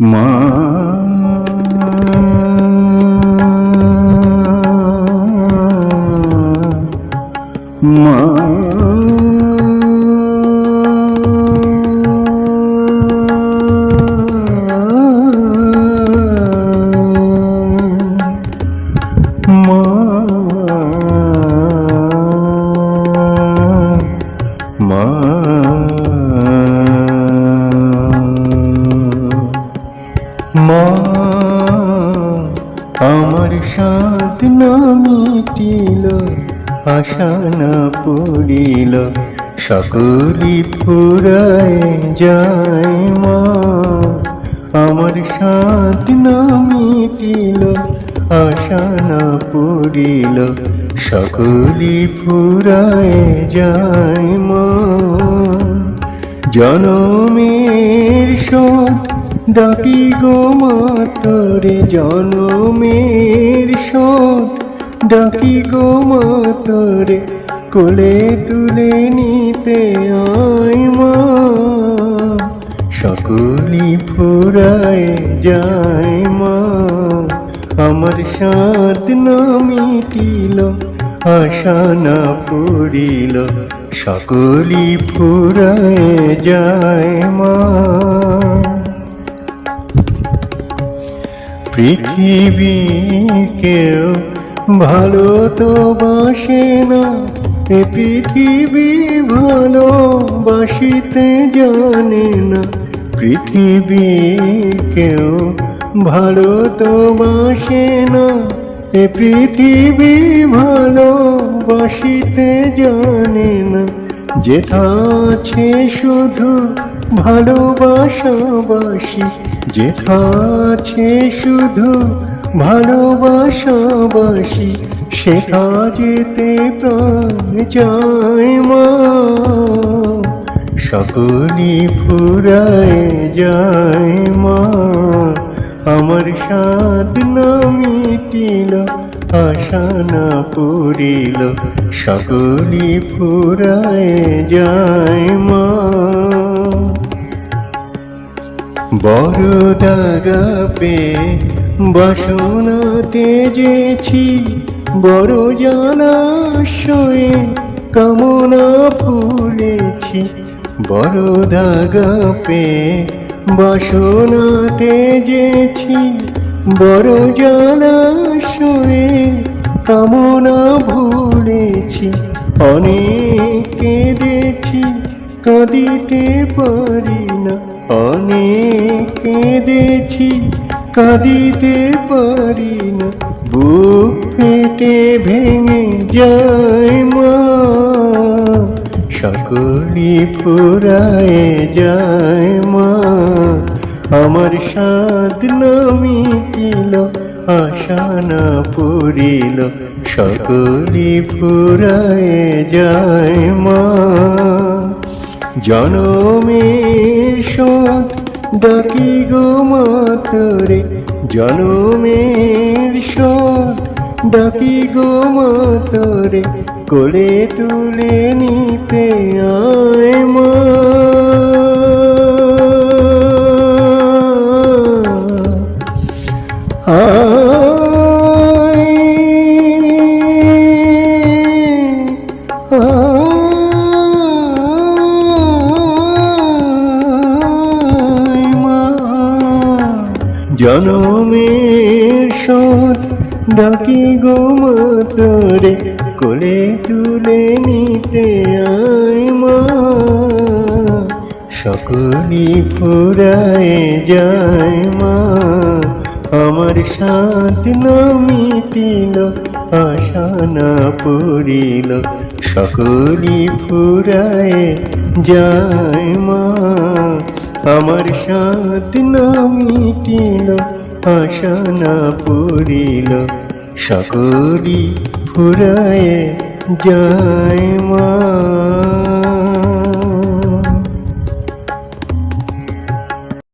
মা মা মা আমার সাত না মিটিল আশা না পড়িল। সকলি ফুরায় যায় মা। আমার সাত না মিটিল আশা না পড়িল। সকলি ফুরায় যায় মা। জনমের শোধ ডাকি গো মাতরে জনমের শোধ। ডাকি গো মাতরে কোলে তুলে নিতে আয় মা। সকলি ফুরায় যায় মা। আমার সাত না মিটিল, আশা না পড়িল। সকলি ফুরায় যায় মা। পৃথিবীর কেউ ভালো তো বাসে না, এ পৃথিবী ভালো বাসিতে জানে না। পৃথিবী কেউ ভালো তো বাসে না, এ পৃথিবী ভালো বাসিতে জানে না। যেথা আছে শুধু ভালোবাসাবাসি যেথা আছে শুধু ভালোবাসাবাসি সেথা যেতে প্রাণ যায় মা। সকলি ফুরায় যায় মা। আমার সাদ না মিটিল আশা না পড়িল সকলি ফুরায় যায় মা। বড় দাগা পে বাসনা তেজেছি বড় জলাশয়ে কামনা ফুলেছি। বড় দাগা পে বাসনা তেজেছি বড় জলাশয়ে কামনা ভুলেছি, অনেক কেঁদেছি কাঁদিতে পারি না। অনেক কেঁদেছি কাঁদিতে পারি না। বুক ফেটে ভেঙে যায় মা। সকলি ফুরায় যায় মা। আমার সাদ না আশা না পড়িল সকলি ফুরায় যায় মা। জনমের শোধ ডাকি গো মাতরে জনমের শোধ ডাকি গো মাতরে, কোলে তুলে নিতে আয় মা। জনমের শোধ ডাকি গো মাতরে, কোলে তুলে নিতে আয় মা। সকলি ফুরায় যায় মা। আমার সাথ না মিটিল আশা না পড়িল। সকলি ফুরায় যায় মা। আমার সাত না মিটিল আশা না পড়িল। সকলি ফুরায় যায় মা।